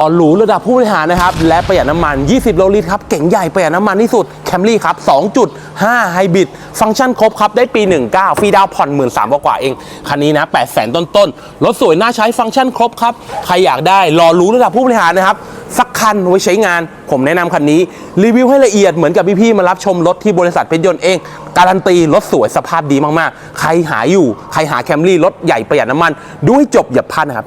อ๋อหรูระดับผู้บริหารนะครับ และประหยัดน้ำมัน 20 โลลิตรครับ เก๋งใหญ่ประหยัดน้ำมันที่สุด Camry ครับ 2.5 ไฮบริด ฟังก์ชันครบครับ ได้ปี 19 ฟรีดาวน์ผ่อน 1 3ื่นกว่าเอง คันนี้นะ 8 0 0 0 0ต้นต้นๆ รถสวยน่าใช้ฟังก์ชันครบครับ ใครอยากได้รอหรูระดับผู้บริหารนะครับ สักคันไว้ใช้งาน ผมแนะนำคันนี้ รีวิวให้ละเอียดเหมือนกับพี่ๆมารับชมรถที่บริษัทเพชรยนต์เอง การันตีรถสวยสภาพดีมากๆ ใครหาอยู่ ใครหาแคมรี่รถใหญ่ประหยัดน้ำมันดูให้จบอย่าพลาดนะครับ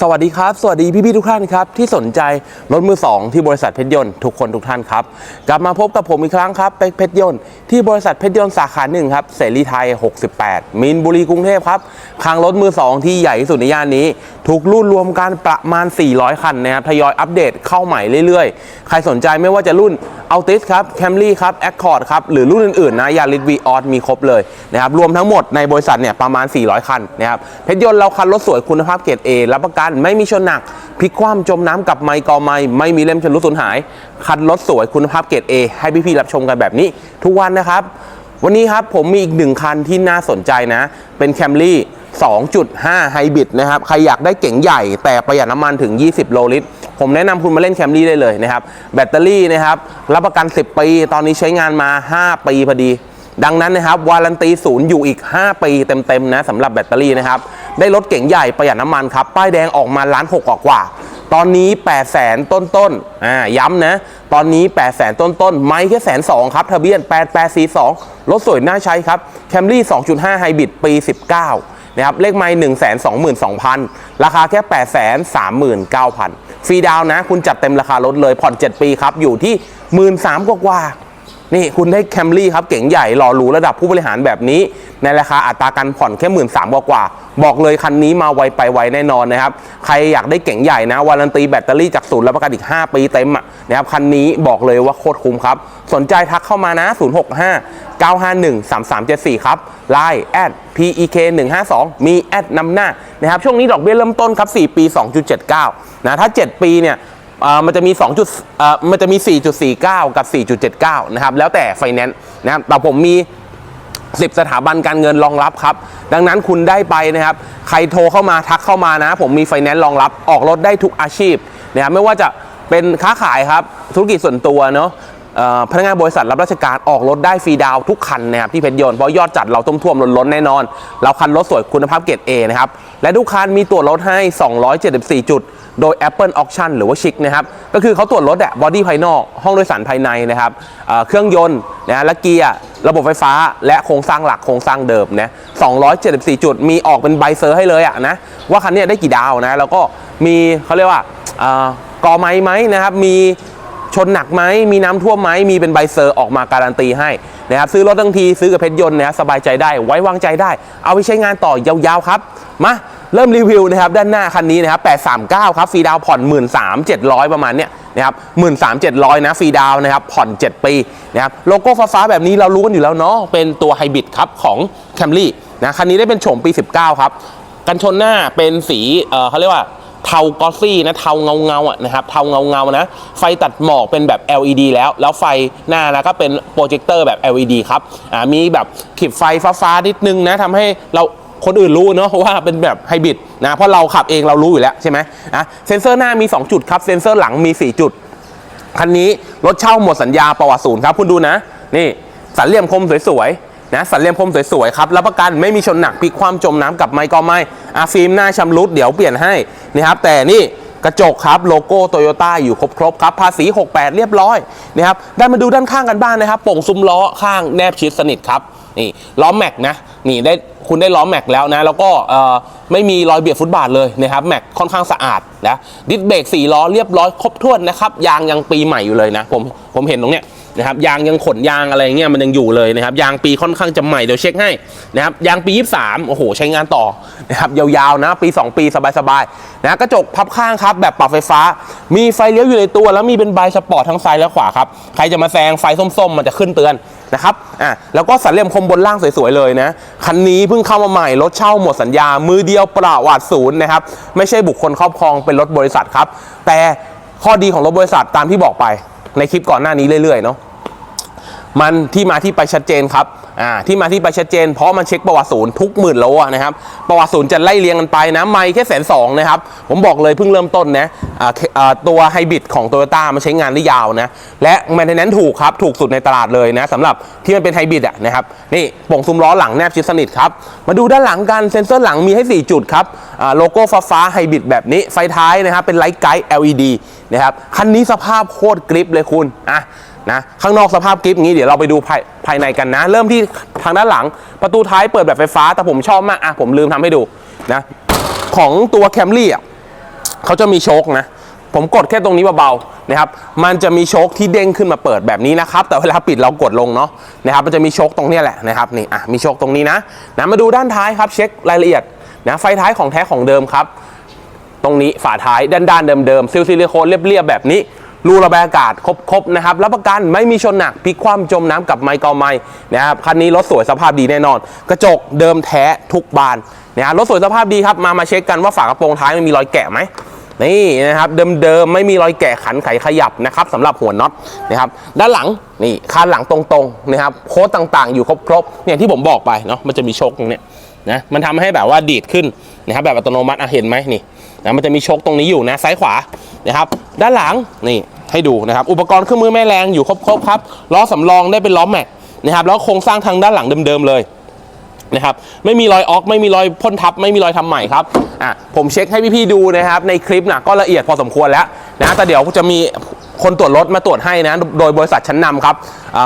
สวัสดีครับ สวัสดีพี่ๆทุกท่านครับที่สนใจรถมือ 2 ที่บริษัทเพชรยนต์ทุกคนทุกท่านครับ กลับมาพบกับผมอีกครั้งครับเป็กเพชรยนต์ที่บริษัทเพชรยนต์สาขาหนึ่งครับเสรีไทย 68 มินบุรีกรุงเทพครับคลังรถมือ 2 ที่ใหญ่ที่สุดในย่านนี้ถูกรุ่นรวมกันประมาณ 400 คันนะครับทยอยอัปเดตเข้าใหม่เรื่อยๆ ใครสนใจไม่ว่าจะรุ่น a l t i s ครับ Camry ครับ Accord ครับหรือรุ่นอื่นๆนะยาริสวีออสมีครบเลยนะครับรวมทั้งหมดในบริษัทเนี่ยประมาณ 400 คันนะครับเพชรยนต์เราคันรถสวยคุณภาพเกรด A รับประกันไม่มีชนหนักพลิกคว่ำจมน้ำกับไมค์กอไมค์ไม่มีเล่มชำรุดสูญหาย คันรถสวยคุณภาพเกรด A ให้พี่ๆรับชมกันแบบนี้ ทุกวันนะครับ วันนี้ครับผมมีอีกหนึ่งคันที่น่าสนใจนะ เป็น Camry 2.5ไฮบริดนะครับ ใครอยากได้เก๋งใหญ่แต่ประหยัดน้ำมันถึง 20 โลลิตร ผมแนะนำคุณมาเล่นแคมรี่ได้เลยนะครับ แบตเตอรี่นะครับรับประกัน 10 ปี ตอนนี้ใช้งานมา 5 ปีพอดี ดังนั้นนะครับวารันตีศูนย์อยู่อีก 5 ปีเต็มๆนะสำหรับแบตเตอรี่นะครับ ได้รถเก๋งใหญ่ประหยัดน้ำมันครับ ป้ายแดงออกมาล้านหกกว่าตอนนี้ 8 0 0แสนต้นๆอ่าย้ำนะ ตอนนี้ 8 0 0แสนต้นๆไม่แค่แสนสองครับ ทะเบียน 8842 รถสวยน่าใช้ครับ Camry 2.5 ไฮบริดปี 19 นะครับเลขไม่1 2 2 0 0 0ราคาแค่8 3 9 0 0 0ฟรีดาวนะ คุณจัดเต็มราคารถเลยผ่อน7ปีครับอยู่ที่1 3ื่นกว่า นี่คุณได้แคมรี่ครับเก๋งใหญ่หล่อหรูระดับผู้บริหารแบบนี้ ในราคาอัตราการผ่อนแค่1 3ื่นสามกว่า บอกเลยคันนี้มาไวไปไวแน่นอนนะครับ ใครอยากได้เก๋งใหญ่นะวารันตีแบตเตอรี่จากศูนย์รับประกันอีก 5 ปีเต็มนะครับคันนี้บอกเลยว่าโคตรคุ้มครับ สนใจทักเข้ามานะ 065 951 3374 ครับ Line แอด PEK 152มีแอดนำหน้านะครับช่วงนี้ดอกเบี้ยเริ่มต้นครับ4ปี 2.79นะถ้า 7 ปีเนี่ย มันจะมี2จุดมันจะมี 4.49 กับ 4.79 นะครับ แล้วแต่ไฟแนนซ์นะครับ แต่ผมมี 10 สถาบันการเงินรองรับครับ ดังนั้นคุณได้ไปนะครับ ใครโทรเข้ามาทักเข้ามานะ ผมมีไฟแนนซ์รองรับ ออกรถได้ทุกอาชีพนะครับ ไม่ว่าจะเป็นค้าขายครับ ธุรกิจส่วนตัวเนาะพนักงานบริษัทรับราชการออกรถได้ฟรีดาวทุกคันนะครับที่เพชรยนต์เพราะยอดจัดเราต้มท่วมล้นล้นแน่นอน เราคันรถสวยคุณภาพเกรด A นะครับ และทุกคันมีตรวรถให้ 274 จุด โดย Apple Auction หรือว่าชิคนะครับก็คือเขาตรวจรถอะบอดี้ภายนอก ห้องโดยสารภายในนะครับเครื่องยนต์นะและเกียร์ระบบไฟฟ้า และโครงสร้างหลักโครงสร้างเดิมนะ274 จุดมีออกเป็นใบเซอร์ให้เลยอะนะว่าคันนี้ได้กี่ดาวนะแล้วก็มีเขาเรียกว่าก่อกอไม้ไหมนะครับมีชนหนักไหมมีน้ำท่วมไหมมีเป็นใบเซอร์ออกมาการันตีให้นะครับซื้อรถทั้งทีซื้อกับเพชรยนต์นะสบายใจได้ไว้วางใจได้ เอาไปใช้งานต่อยาวๆครับมา เริ่มรีวิวนะครับด้านหน้าคันนี้นะครับ839 ครับฟรีดาวผ่อน 13,700 ประมาณเนี้ยนะครับ13,700 นะฟรีดาวนะครับผ่อน 7 ปีนะครับโลโก้ฟ้าๆแบบนี้เรารู้กันอยู่แล้วเนาะเป็นตัวไฮบริดครับของ Camry นะคันนี้ได้เป็นโฉมปี 19 ครับ กันชนหน้าเป็นสีเออเขาเรียกว่าเทากอสซี่นะเทาเงาเงาอะนะครับเทาเงาเงานะ ไฟตัดหมอกเป็นแบบ LED แล้ว แล้วไฟหน้านะก็เป็นโปรเจคเตอร์แบบ LED ครับอ่ามีแบบขีดไฟฟ้าๆนิดนึงนะทำให้เรา คนอื่นรู้เนาะว่าเป็นแบบไฮบริดนะเพราะเราขับเองเรารู้อยู่แล้วใช่ไหมอะเซ็นเซอร์หน้ามี 2 จุดครับ เซ็นเซอร์หลังมี 4 จุด คันนี้รถเช่าหมดสัญญาประวัติศูนย์ครับ คุณดูนะ นี่สันเหลี่ยมคมสวยๆนะสันเหลี่ยมคมสวยๆครับรับประกันไม่มีชนหนักพลิกความจมน้ำกับไมค์ก็ไม่อาฟิล์มหน้าชำรุดเดี๋ยวเปลี่ยนให้นะครับแต่นี่กระจกครับโลโก้โตโยต้าอยู่ครบๆครับภาษี 68 เรียบร้อยนะครับได้มาดูด้านข้างกันบ้างนะครับ ป่งซุ้มล้อข้างแนบชิดสนิทครับนี่ล้อแม็กนะ นี่ได้คุณได้ล้อแม็กแล้วนะ แล้วก็ไม่มีรอยเบียดฟุตบาทเลยนะครับแม็กค่อนข้างสะอาดนะดิสเบรกสี่ล้อเรียบร้อยครบถ้วนนะครับยางยังปีใหม่อยู่เลยนะผมผมเห็นตรงเนี้ย นะครับยางยังขนยางอะไรเงี้ยมันยังอยู่เลยนะครับยางปีค่อนข้างจะใหม่เดี๋ยวเช็คให้นะครับยางปี 23 โอ้โห ใช้งานต่อนะครับยาวๆนะปี 2 ปีสบายๆนะกระจกพับข้างครับแบบปรับไฟฟ้า มีไฟเลี้ยวอยู่ในตัวแล้วมีเป็นใบสปอร์ตทั้งซ้ายและขวาครับใครจะมาแซงไฟส้มๆ มันจะขึ้นเตือนนะครับอะแล้วก็สันเหลี่ยมคมบนล่างสวยๆเลยนะคันนี้เพิ่งเข้ามาใหม่รถเช่าหมดสัญญา มือเดียวประวัติศูนย์นะครับไม่ใช่บุคคลครอบครองเป็นรถบริษัทครับแต่ข้อดีของรถบริษัทตามที่บอกไป ในคลิปก่อนหน้านี้เรื่อยๆเนาะ มันที่มาที่ไปชัดเจนครับอ่าที่มาที่ไปชัดเจน เพราะมันเช็คประวัติศูนย์ทุกหมื่นโลอะนะครับประวัติศูนย์จะไล่เรียงกันไปนะไม่แค่แสนสองนะครับผมบอกเลยเพิ่งเริ่มต้นนะอ่าเคอ่าตัวไฮบริดของโตโยต้ามันใช้งานได้ยาวนะและแมนเทนแนนถูกครับถูกสุดในตลาดเลยนะสำหรับที่มันเป็นไฮบริดอะนะครับนี่โป่งซุ้มล้อหลังแนบชิดสนิทครับมาดูด้านหลังกันเซ็นเซอร์หลังมีให้ 4 จุดครับอ่าโลโก้ฟ้าฟ้าไฮบริดแบบนี้ไฟท้ายนะครับเป็นไลท์ไกด์ LED นะครับคันนี้สภาพโคตรกริปเลยคุณอะ นะข้างนอกสภาพกริปงี้เดี๋ยวเราไปดูภายภายในกันนะ เริ่มที่ทางด้านหลังประตูท้ายเปิดแบบไฟฟ้า แต่ผมชอบมากอะผมลืมทำให้ดูนะของตัวแคมรี่อะเขาจะมีโชคนะ ผมกดแค่ตรงนี้เบาๆนะครับมันจะมีโชคที่เด้งขึ้นมาเปิดแบบนี้นะครับ แต่เวลาปิดเรากดลงเนาะนะครับมันจะมีโชคตรงนี้แหละนะครับนี่อะมีโชคตรงนี้นะนะมาดูด้านท้ายครับเช็ครายละเอียดนะไฟท้ายของแท้ของเดิมครับ ตรงนี้ฝาท้ายด้านๆเดิมๆซิลซิลิโคนเรียบๆแบบนี้ รูระบายอากาศครบๆนะครับรับประกันไม่มีชนหนักพลิกคว่ำจมน้ำกับไมค์เกาไม้นะครับคันนี้รถสวยสภาพดีแน่นอน กระจกเดิมแท้ทุกบานนะครับรถสวยสภาพดีครับมามาเช็คกันว่าฝากระโปรงท้ายมันมีรอยแกะไหมนี่นะครับเดิมๆไม่มีรอยแกะขันไขขยับนะครับสำหรับหัวน็อตนะครับด้านหลังนี่คานหลังตรงๆนะครับโค้ดต่างๆ อยู่ครบๆเนี่ยที่ผมบอกไปเนาะมันจะมีโชคตรงเนี้ยนะมันทำให้แบบว่าดีดขึ้นนะครับแบบอัตโนมัติเห็นไหมนี่นะมันจะมีโชคตรงนี้อยู่นะซ้ายขวานะครับด้านหลังนี่ ให้ดูนะครับ อุปกรณ์เครื่องมือแม่แรงอยู่ครบๆครับล้อสำรองได้เป็นล้อแม็กนะครับแล้วโครงสร้างทางด้านหลังเดิมๆเลยนะครับไม่มีรอยออกไม่มีรอยพ่นทับ ไม่มีรอยทำใหม่ครับอะผมเช็คให้พี่ๆดูนะครับ ในคลิปนะก็ละเอียดพอสมควรแล้วนะแต่เดี๋ยวจะมีคนตรวจรถมาตรวจให้นะ โดยบริษัทชั้นนำครับ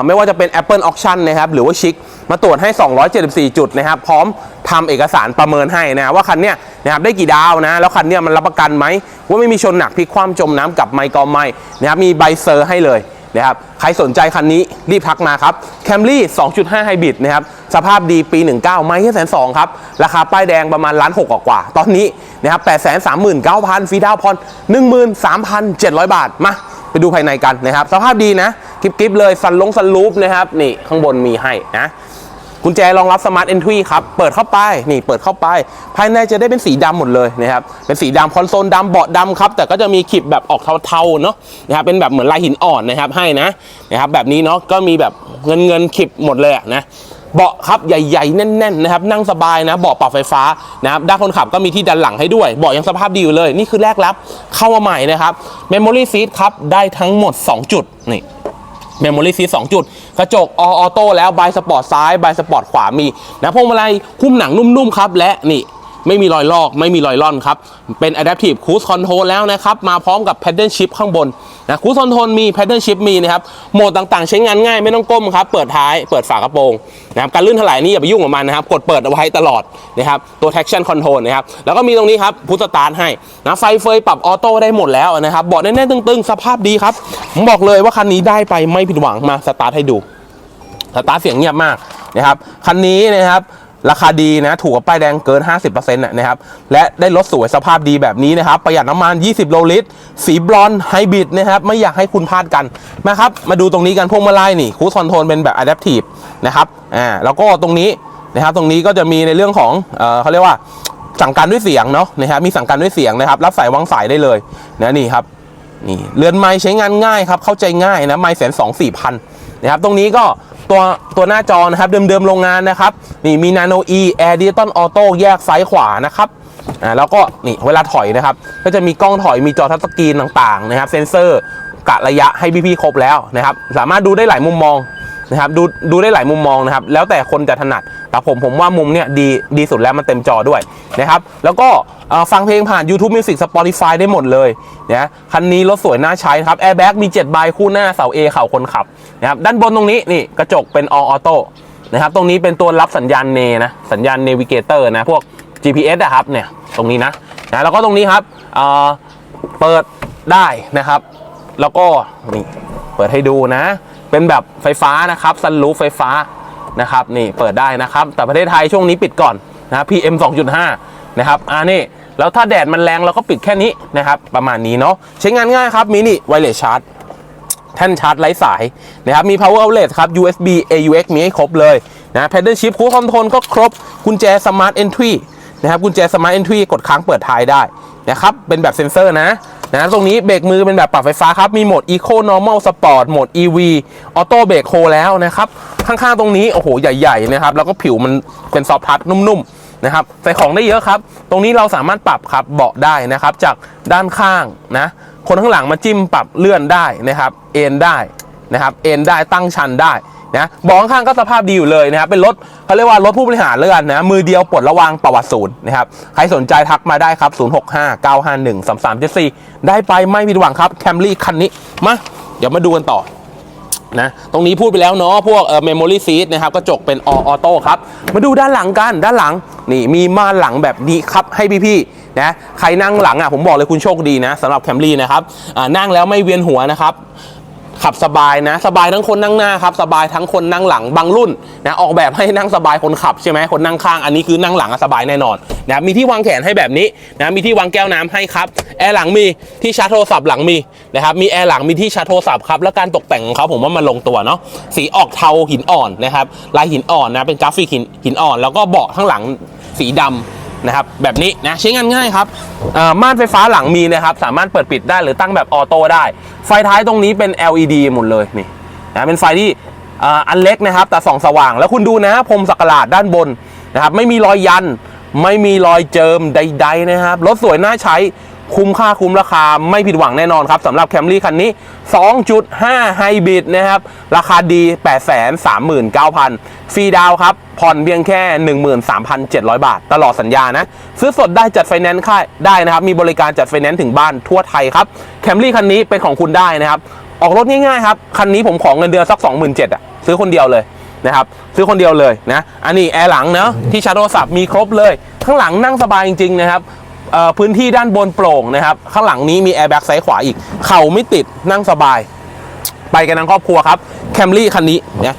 ไม่ว่าจะเป็น Apple Auction นะครับหรือว่าชิค มาตรวจให้ 274 จุดนะครับ พร้อมทำเอกสารประเมินให้นะว่าคันเนี้ยนะครับได้กี่ดาวนะ แล้วคันเนี้ยมันรับประกันไหมว่าไม่มีชนหนักพลิกคว่ำจมน้ำกับไมค์กอไมนะครับมีใบเซอร์ให้เลยนะครับใครสนใจคันนี้รีบทักมาครับ Camry 2.5 Hybrid นะครับสภาพดีปี 19 ไม่แค่แสนสองครับ ราคาป้ายแดงประมาณล้านหกกว่า ตอนนี้นะครับ8 3 9 0 0 0 ฟรีดาวน์ผ่อน13,700 บาท มา ไปดูภายในกันนะครับ สภาพดีนะกริบๆเลย สันลงสันลูปนะครับ นี่ข้างบนมีให้นะ กุญแจรองรับสมาร์ทเอนทรีครับ เปิดเข้าไป นี่เปิดเข้าไป ภายในจะได้เป็นสีดำหมดเลยนะครับ เป็นสีดำคอนโซลดำเบาะดำครับ แต่ก็จะมีขีดแบบออกเทาๆเนาะนะครับ เป็นแบบเหมือนลายหินอ่อนนะครับ ให้นะนะครับ แบบนี้เนาะ ก็มีแบบเงินเงินขีดหมดเลยนะเบาะครับใหญ่ๆ แน่นๆนะครับนั่งสบายนะเบาะปรับไฟฟ้านะครับด้านคนขับก็มีที่ดันหลังให้ด้วยเบาะยังสภาพดีอยู่เลย นี่คือแรกรับเข้ามาใหม่นะครับ Memory Seat ครับได้ทั้งหมด 2 จุดนี่ เมมโมรี่ซีสองจุด กระจกออโต้แล้วบายสปอร์ตซ้ายบายสปอร์ตขวามีนะพวงมาลัยคุ้มหนังนุ่มๆครับ และนี่ ไม่มีรอยลอก ไม่มีรอยล่อนครับ เป็น Adaptive Cruise Control แล้วนะครับ มาพร้อมกับ Paddle Shift ข้างบนนะ Cruise Control มี Paddle Shift มีนะครับ โหมดต่างๆ ใช้งานง่ายไม่ต้องก้มครับ เปิดท้าย เปิดฝากระโปรงนะครับการลื่นถลายนี่อย่าไปยุ่งกับมันนะครับ กดเปิดเอาไว้ตลอดนะครับ ตัว traction control นะครับ แล้วก็มีตรงนี้ครับพุทสตาร์ทให้นะไฟเฟยปรับออโต้ได้หมดแล้วนะครับเบาะแน่นๆตึงๆ สภาพดีครับผมบอกเลยว่าคันนี้ได้ไปไม่ผิดหวังมาสตาร์ทให้ดูสตาร์ทเสียงเงียบมากนะครับคันนี้นะครับ ราคาดีนะ ถูกกว่าป้ายแดงเกิน 50%นะนะครับ และได้รถสวยสภาพดีแบบนี้นะครับ ประหยัดน้ำมัน 20 โลลิตร สีบลอนไฮบริดนะครับ ไม่อยากให้คุณพลาดกันมาครับ มาดูตรงนี้กันพวงมาลัยนี่คูสคอนโทรลเป็นแบบ Adaptive นะครับ อ่า แล้วก็ตรงนี้นะครับ ตรงนี้ก็จะมีในเรื่องของ เออเขาเรียกว่าสั่งการด้วยเสียงเนาะนะครับ มีสั่งการด้วยเสียงนะครับ รับสายวางสายได้เลยนะนี่ครับ นี่ เรือนไม้ใช้งานง่ายครับ เข้าใจง่ายนะ ไม้แสนสองสี่พัน นะครับตรงนี้ก็ตัวตัวหน้าจอนะครับเดิมๆโรงงานนะครับนี่มี Nano E Air Digital Auto แยกซ้ายขวานะครับอ่าแล้วก็นี่เวลาถอยนะครับ ก็จะมีกล้องถอยมีจอทัชสกรีนต่างๆนะครับ เซ็นเซอร์กะระยะให้พี่ๆครบแล้วนะครับ สามารถดูได้หลายมุมมอง นะครับดูดูได้หลายมุมมองนะครับ แล้วแต่คนจะถนัดแต่ผมผมว่ามุมเนี้ยดีดีสุดแล้วมันเต็มจอด้วยนะครับแล้วก็ฟังเพลงผ่าน YouTube Music Spotify ได้หมดเลยนะคันนี้รถสวยน่าใช้ครับแอร์แบ็กมี7ใบคู่หน้าเสา A เข่าคนขับนะครับด้านบนตรงนี้นี่กระจกเป็น All Auto นะครับตรงนี้เป็นตัวรับสัญญาณเนนะสัญญาณ Navigator นะพวก GPS อะครับเนี่ยตรงนี้นะนะแล้วก็ตรงนี้ครับเเปิดได้นะครับ แล้วก็นี่เปิดให้ดูนะ เป็นแบบไฟฟ้านะครับซันรูฟไฟฟ้านะครับนี่เปิดได้นะครับ แต่ประเทศไทยช่วงนี้ปิดก่อนนะ PM 2.5 นะครับอ่านี่แล้วถ้าแดดมันแรงเราก็ปิดแค่นี้นะครับ ประมาณนี้เนาะใช้งานง่ายครับมินิไวเลสชาร์จแท่นชาร์จไร้สายนะครับมี power outlet ครับ USB AUX มีให้ครบเลยนะ pedal shift cruise control ก็ครบ กุญแจ smart entry นะครับกุญแจ smart entry กดค้างเปิดท้ายได้นะครับเป็นแบบเซ็นเซอร์นะ นะตรงนี้เบรกมือเป็นแบบปรับไฟฟ้าครับ มีโหมด Eco Normal Sport โหมด EV Auto Brake Hold แล้วนะครับ ข้างๆตรงนี้ โอ้โห ใหญ่ๆนะครับ แล้วก็ผิวมันเป็นซอฟทัชนุ่มๆนะครับ ใส่ของได้เยอะครับ ตรงนี้เราสามารถปรับครับเบาะได้นะครับ จากด้านข้างนะ คนข้างหลังมาจิ้มปรับเลื่อนได้นะครับ เอนได้นะครับ เอนได้ตั้งชันได้ นะบอกข้างก็สภาพดีอยู่เลยนะครับเป็นรถเขาเรียกว่ารถผู้บริหารเลยกันนะมือเดียวปลดระวางประวัติศูนย์นะครับใครสนใจทักมาได้ครับ 065 951 3374 ได้ไปไม่ผิดหวังครับแคมรี่คันนี้มาเดี๋ยวมาดูกันต่อนะตรงนี้พูดไปแล้วเนาะพวกเอ่อ memory seat นะครับกระจกเป็น all auto ครับ มาดูด้านหลังกันด้านหลังนี่มีม่านหลังแบบนี้ครับให้พี่ๆนะใครนั่งหลังอะผมบอกเลยคุณโชคดีนะสำหรับแคมรี่นะครับนั่งแล้วไม่เวียนหัวนะครับ ขับสบายนะ สบายทั้งคนนั่งหน้าครับสบายทั้งคนนั่งหลังบางรุ่นนะออกแบบให้นั่งสบายคนขับใช่ไหมคนนั่งข้างอันนี้คือนั่งหลังสบายแน่นอนนะมีที่วางแขนให้แบบนี้นะมีที่วางแก้วน้ำให้ครับแอร์หลังมีที่ชาร์จโทรศัพท์หลังมีนะครับมีแอร์หลังมีที่ชาร์จโทรศัพท์ครับแล้วการตกแต่งของเขาผมว่ามันลงตัวเนาะสีออกเทาหินอ่อนนะครับลายหินอ่อนนะเป็นกราฟิกหินหินอ่อน แล้วก็เบาะข้างหลังสีดำ นะครับแบบนี้นะใช้งานง่ายครับม่านไฟฟ้าหลังมีนะครับสามารถเปิดปิดได้หรือตั้งแบบออโต้ได้ ไฟท้ายตรงนี้เป็น LED หมดเลยนี่นะเป็นไฟที่อันเล็กนะครับ แต่ส่องสว่าง แล้วคุณดูนะพรมสักหลาดด้านบนนะครับไม่มีรอยยัน ไม่มีรอยเจิมใด ๆนะครับรถสวยน่าใช้ คุ้มค่าคุ้มราคาไม่ผิดหวังแน่นอนครับสำหรับแคมรี่คันนี้ 2.5 ไฮบริดนะครับ ราคาดี 839,000 ฟรีดาวครับ ผ่อนเพียงแค่ 13,700 บาท ตลอดสัญญานะ ซื้อสดได้จัดไฟแนนซ์ค่ายได้นะครับ มีบริการจัดไฟแนนซ์ถึงบ้านทั่วไทยครับแคมรี่คันนี้เป็นของคุณได้นะครับ ออกรถง่ายๆครับ คันนี้ผมของเงินเดือนสัก 27,000อะซื้อคนเดียวเลยนะครับซื้อคนเดียวเลยนะ อันนี้แอร์หลังเนาะที่ชาร์จโทรศัพท์มีครบเลย ข้างหลังนั่งสบายจริงๆนะครับ พื้นที่ด้านบนโปร่งนะครับ ข้างหลังนี้มีแอร์แบ็กซ้ายขวาอีก เข่าไม่ติดนั่งสบาย ไปกันทั้งครอบครัวครับแคมรี่คันนี้เนี่ย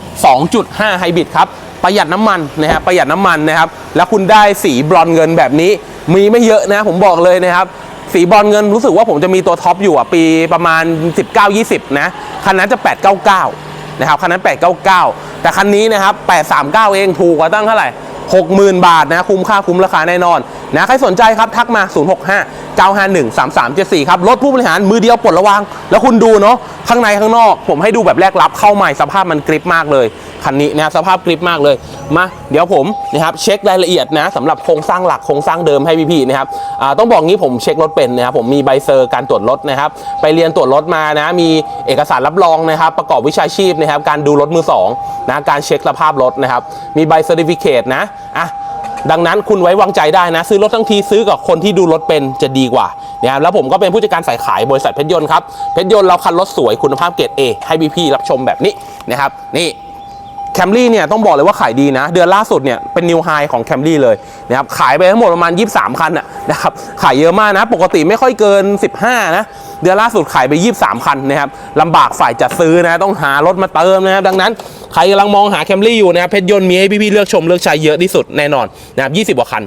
2.5ไฮบริดครับ ประหยัดน้ำมันนะครับประหยัดน้ำมันนะครับ แล้วคุณได้สีบรอนเงินแบบนี้ มีไม่เยอะนะผมบอกเลยนะครับสีบอนซ์เงินรู้สึกว่าผมจะมีตัวท็อปอยู่อะปีประมาณ 19-20 นะ คันนั้นจะ 899 นะครับ คันนั้น 899 แต่คันนี้นะครับ 839 เองถูกกว่าตั้งเท่าไหร่ 60,000 บาทนะคุ้มค่าคุ้มราคาแน่นอนนะใครสนใจครับทักมา 065 951 3374 ครับรถผู้บริหารมือเดียวปลดระวาง แล้วคุณดูเนาะข้างในข้างนอก ผมให้ดูแบบแรกรับเข้าใหม่สภาพมันกริปมากเลยคันนี้นะครับสภาพกริปมากเลยมาเดี๋ยวผมนะครับเช็ครายละเอียดนะสำหรับโครงสร้างหลักโครงสร้างเดิมให้พี่ๆนะครับต้องบอกงี้ผมเช็ครถเป็นนะครับผมมีใบเซอร์การตรวจรถนะครับไปเรียนตรวจรถมานะมีเอกสารรับรองนะครับประกอบวิชาชีพนะครับการดูรถมือสองนะการเช็คสภาพรถนะครับมีใบเซอร์ติฟิเคตนะอะดังนั้นคุณไว้วางใจได้นะ ซื้อรถทั้งทีซื้อกับคนที่ดูรถเป็นจะดีกว่านะครับแล้วผมก็เป็นผู้จัดการสายขายบริษัทเพชรยนต์ครับเพชรยนต์เราคันรถสวยคุณภาพเกรด A ให้พี่ๆรับชมแบบนี้นะครับนี่แคมรี่เนี่ยต้องบอกเลยว่าขายดีนะ เดือนล่าสุดเนี่ยเป็นนิวไฮของแคมรี่เลยนะครับขายไปทั้งหมดประมาณ 23 คันนะนะครับขายเยอะมากนะ ปกติไม่ค่อยเกิน 15 นะ เดือนล่าสุดขายไป 23 คันนะครับลำบากฝ่ายจัดซื้อนะต้องหารถมาเติมนะครับดังนั้นใครกำลังมองหาแคมรี่อยู่นะครับเพชรยนต์มีให้พี่ๆเลือกชมเลือกใช้เยอะที่สุดแน่นอนนะครับ20กว่าคัน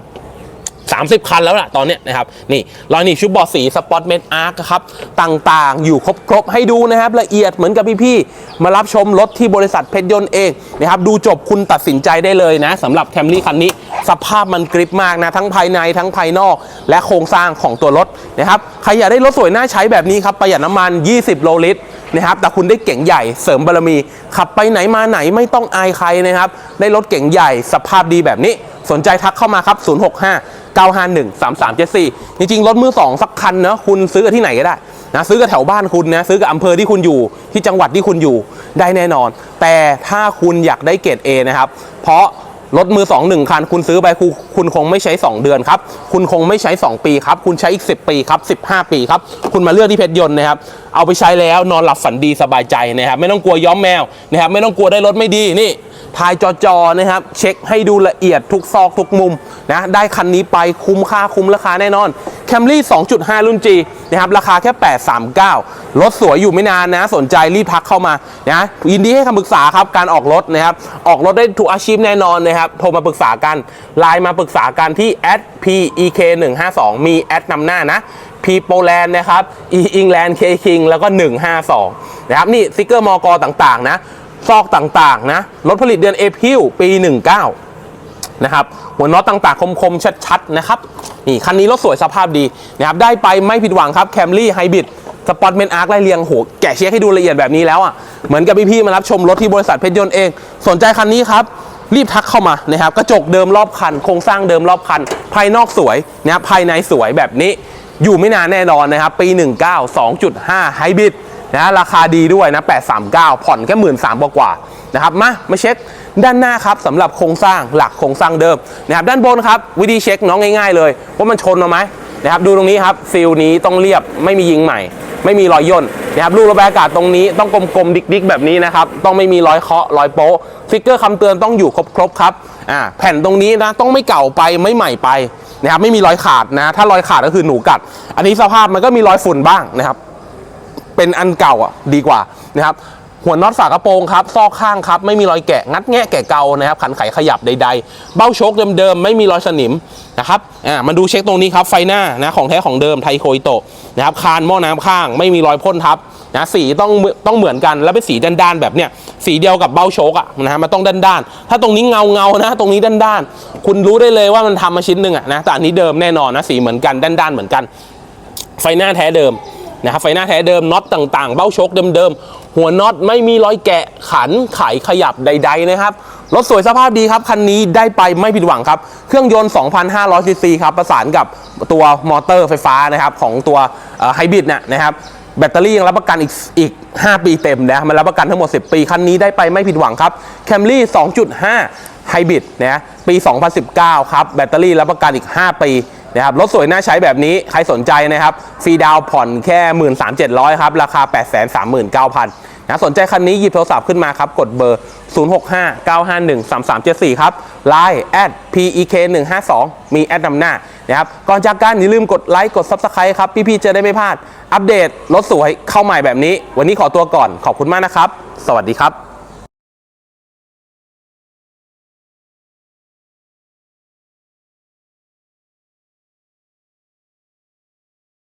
30 คันแล้วล่ะตอนเนี้ยนะครับนี่รอยหนีบชุบเบอสีสปอตเมนอาร์คครับต่างๆ อยู่ครบๆ ให้ดูนะครับ ละเอียดเหมือนกับพี่ๆมารับชมรถที่บริษัทเพชรยนต์เองนะครับดูจบคุณตัดสินใจได้เลยนะสำหรับแคมรี่คันนี้ สภาพมันกริปมากนะ ทั้งภายในทั้งภายนอกและโครงสร้างของตัวรถนะครับใครอยากได้รถสวยน่าใช้แบบนี้ครับประหยัดน้ำมัน 20 โลลิตรนะครับแต่คุณได้เก๋งใหญ่เสริมบารมี ขับไปไหนมาไหนไม่ต้องอายใครนะครับ ได้รถเก๋งใหญ่สภาพดีแบบนี้ สนใจทักเข้ามาครับ 065 951 3374 จริงๆ รถมือ 2 สักคันเนอะคุณซื้อที่ไหนก็ได้นะซื้อกับแถวบ้านคุณนะซื้อกับอำเภอที่คุณอยู่ที่จังหวัดที่คุณอยู่ได้แน่นอน แต่ถ้าคุณอยากได้เกรด A นะครับ เพราะรถมือ2 1คัน คุณซื้อไปคุณคุณคงไม่ใช้ 2 เดือนครับ คุณคงไม่ใช้ 2 ปีครับ คุณใช้อีก 10 ปีครับ 15 ปีครับ คุณมาเลือกที่เพชรยนต์นะครับ เอาไปใช้แล้วนอนหลับฝันดีสบายใจนะครับ ไม่ต้องกลัวย้อมแมวนะครับ ไม่ต้องกลัวได้รถไม่ดีนี่ ทายจอจอนะครับ เช็คให้ดูละเอียดทุกซอกทุกมุมนะได้คันนี้ไปคุ้มค่าคุ้มราคาแน่นอนแคมรี่ 2.5 รุ่น G นะครับ ราคาแค่ 839 รถสวยอยู่ไม่นานนะ สนใจรีบทักเข้ามานะยินดีให้คำปรึกษาครับ การออกรถนะครับ ออกรถได้ทุกอาชีพแน่นอนนะครับ โทรมาปรึกษากันไลน์มาปรึกษากันที่ @pek 1 5 2 มีแอดนำหน้านะ P โปแลนด์นะครับ E England K King แล้วก็ 152 นะครับ นี่สติกเกอร์มอกต่าง ๆ นะ ซอกต่างๆนะรถผลิตเดือนเอพิลปี 19 นะครับ หัวน็อตต่างๆ คมๆ ชัดๆ นะครับ นี่ คันนี้รถสวยสภาพดีนะครับ ได้ไปไม่ผิดหวังครับแคมรี่ไฮบริดสปอร์ตเมนอาร์คไล่เรียงโหแกะเช็คให้ดูละเอียดแบบนี้แล้วอะ เหมือนกับพี่ๆมารับชมรถที่บริษัทเพชรยนต์เอง สนใจคันนี้ครับ รีบทักเข้ามานะครับ กระจกเดิมรอบคัน โครงสร้างเดิมรอบคัน ภายนอกสวยนะครับภายในสวยแบบนี้ อยู่ไม่นานแน่นอนนะครับ ปี 19 2.5ไฮบริด นะราคาดีด้วยนะ 839 ผ่อนแค่หมื่นสามกว่าๆนะครับมามาเช็คด้านหน้าครับสำหรับโครงสร้างหลักโครงสร้างเดิมนะครับด้านบนครับวิธีเช็คน้องง่ายๆเลยว่ามันชนมาไหมนะครับดูตรงนี้ครับฟิลนี้ต้องเรียบไม่มียิงใหม่ ไม่มีรอยย่นนะครับลูกระบายอากาศตรงนี้ต้องกลมๆดิกๆ แบบนี้นะครับต้องไม่มีรอยเคาะรอยโป๊ะสติ๊กเกอร์คำเตือนต้องอยู่ครบๆครับอ่าแผ่นตรงนี้นะต้องไม่เก่าไปไม่ใหม่ไปนะครับไม่มีรอยขาดนะถ้ารอยขาดก็คือหนูกัด อันนี้สภาพมันก็มีรอยฝุ่นบ้างนะครับ เป็นอันเก่าอะดีกว่านะครับหัวน็อตฝากระโปรงครับ ซอกข้างครับ ไม่มีรอยแกะ งัดแงะแกะเกานะครับ ขันไขขยับใด ๆ เบ้าโชคเดิมๆ ไม่มีรอยสนิมนะครับ อ่า มาดูเช็คตรงนี้ครับ ไฟหน้านะ ของแท้ของเดิมไทโคอิโตะนะครับ คานหม้อน้ำข้าง ไม่มีรอยพ่นทับนะ สีต้องต้องเหมือนกัน แล้วเป็นสีด้านๆ แบบเนี้ย สีเดียวกับเบ้าโชคอะนะฮะ มันต้องด้านๆ ถ้าตรงนี้เงาเงาๆนะ ตรงนี้ด้านๆ คุณรู้ได้เลยว่ามันทำมาชิ้นหนึ่งอะนะ แต่อันนี้เดิมแน่นอนนะ สีเหมือนกันด้านๆ เหมือนกัน ไฟหน้าแท้เดิม นะครับไฟหน้าแท้เดิมน็อตต่างๆ เบ้าชคเดิมๆ หัวน็อตไม่มีรอยแกะขันไขขยับใด ๆ นะครับ รถสวยสภาพดีครับ คันนี้ได้ไปไม่ผิดหวังครับ เครื่องยนต์ 2,500ซีซีครับ ประสานกับตัวมอเตอร์ไฟฟ้านะครับ ของตัวไฮบริดเนี่ยนะครับแบตเตอรี่ยังรับประกันอีกอีก 5 ปีเต็มนะมันรับประกันทั้งหมด 10 ปี คันนี้ได้ไปไม่ผิดหวังครับ Camry 2.5ไฮบริดนะปี 2019 ครับ แบตเตอรี่รับประกันอีก 5 ปี นะครับรถสวยน่าใช้แบบนี้ใครสนใจนะครับฟรีดาวผ่อนแค่ 13,700 ครับ ราคา 839,000นะสนใจคันนี้หยิบโทรศัพท์ขึ้นมาครับ กดเบอร์ 0659513374 ครับ Line at pek152 มีแอดนำหน้านะครับ ก่อนจากกันอย่าลืมกดไลค์ กด Subscribe ครับ พี่ๆจะได้ไม่พลาด อัปเดตรถสวยเข้าใหม่แบบนี้ วันนี้ขอตัวก่อนขอบคุณมากนะครับ สวัสดีครับ